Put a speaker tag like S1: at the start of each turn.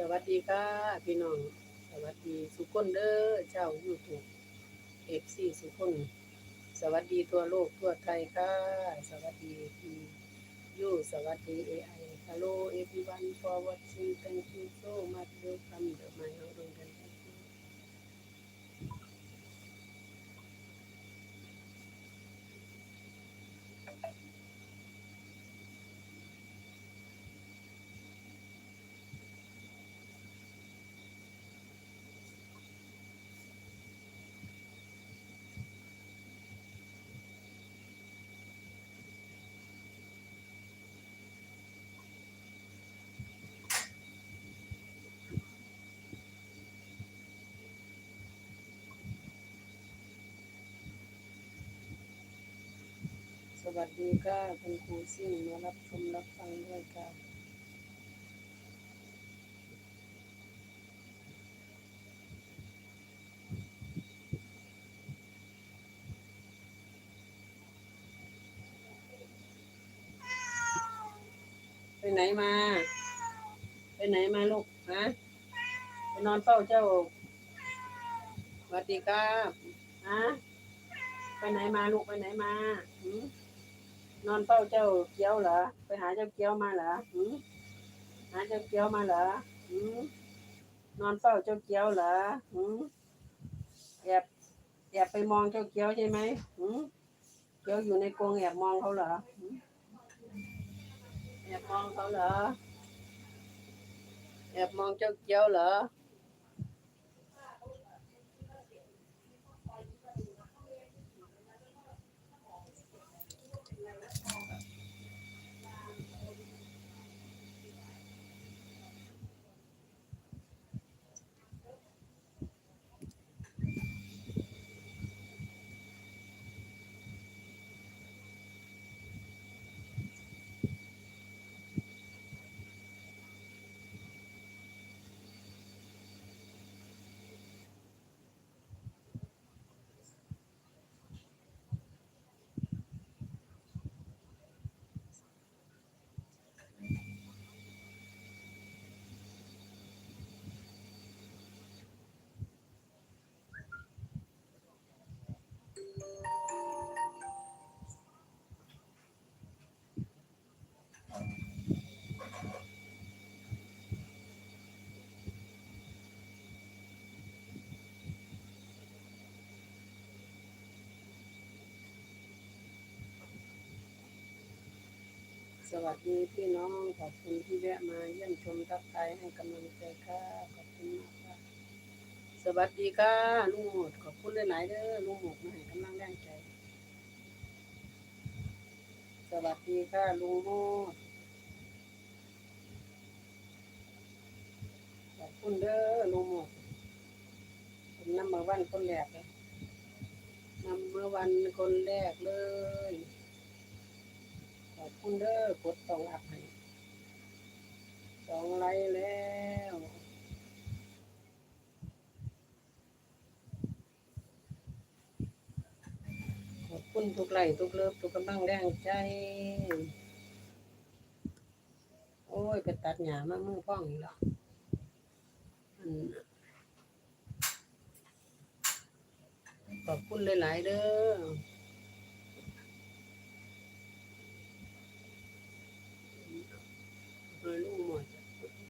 S1: สวัสดีค่ะพี่น้อง สวัสดีสุกคนเด้อเจ้ายูทูบเอฟซีสุกคนสวัสดีทั่วโลกทั่วไทยค่ะ สวัสดีพี่ยูสวัสดีเอไอ Hello everyone for watching thank you so much welcome to my h o m e สวัสดีค่ะคุณครูซิ่งมารับชมรับฟังด้วยค่ะไปไหนมา ไปไหนมาลูกฮะไปนอนเฝ้าเจ้าสวัสดีครับฮะไปไหนมาลูกไปไหนมาหืม นอนเฝ้าเจ้าเกี้ยวเหรอ ไปหาเจ้าเกี้ยวมาเหรอหืมหาเจ้าเกี้ยวมาเหรอหืมนอนเฝ้าเจ้าเกี้ยวเหรอหืมแอบแอบไปมองเจ้าเกี้ยวใช่ไหมหืมเกี้ยวอยู่ในกรงแอบมองเขาเหรอหืมแอบมองเขาเหรอแอบมองเจ้าเกี้ยวเหรอ สวัสดีพี่น้อง ขอบคุณที่แวะมาเยี่ยมชมทักทายให้กำลังใจค่ะ ขอบคุณมากค่ะ สวัสดีค่ะลุงหมดขอบคุณหลายๆเด้อลุงหมดมาให้กำลังแรงใจ สวัสดีค่ะลุงโมดขอบคุณเด้อลุงหมดเป็นน้ำมาวันคนแรกเลยนำมาวันคนแรกเลย อบคุณเด้อกดสองอัพให้สองไลค์แล้วขอบคุณทุกไลค์ทุกเลิฟทุกกำลังแรงใจ โอ้ยไปตัดหญ้ามามือป้องอีกแล้วอันขอบคุณหลาย ๆ เด้อ